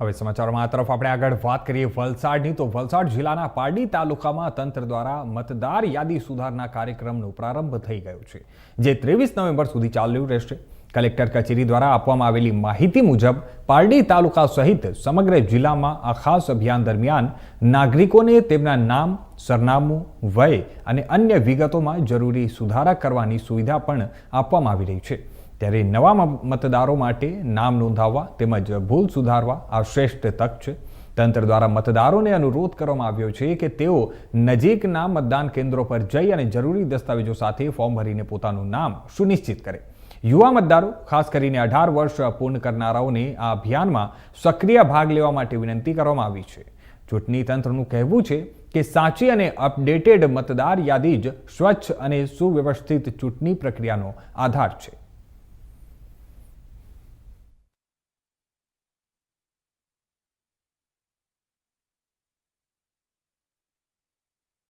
હવે સમાચારોમાં તરફ આપણે આગળ વાત કરીએ વલસાડની. તો વલસાડ જિલ્લાના પારડી તાલુકામાં તંત્ર દ્વારા મતદાર યાદી સુધારના કાર્યક્રમનો પ્રારંભ થઈ ગયો છે, જે ત્રેવીસ નવેમ્બર સુધી ચાલુ રહેશે. કલેક્ટર કચેરી દ્વારા આપવામાં આવેલી માહિતી મુજબ, પારડી તાલુકા સહિત સમગ્ર જિલ્લામાં આ ખાસ અભિયાન દરમિયાન નાગરિકોને તેમના નામ, સરનામું, વય અને અન્ય વિગતોમાં જરૂરી સુધારા કરવાની સુવિધા પણ આપવામાં આવી રહી છે. ત્યારે નવા મતદારો માટે નામ નોંધાવવા તેમજ ભૂલ સુધારવા આ શ્રેષ્ઠ તક છે. તંત્ર દ્વારા મતદારોને અનુરોધ કરવામાં આવ્યો છે કે તેઓ નજીકના મતદાન કેન્દ્રો પર જઈ અને જરૂરી દસ્તાવેજો સાથે ફોર્મ ભરીને પોતાનું નામ સુનિશ્ચિત કરે. યુવા મતદારો, ખાસ કરીને અઢાર વર્ષ પૂર્ણ કરનારાઓને આ અભિયાનમાં સક્રિય ભાગ લેવા માટે વિનંતી કરવામાં આવી છે. ચૂંટણી તંત્રનું કહેવું છે કે સાચી અને અપડેટેડ મતદાર યાદી જ સ્વચ્છ અને સુવ્યવસ્થિત ચૂંટણી પ્રક્રિયાનો આધાર છે.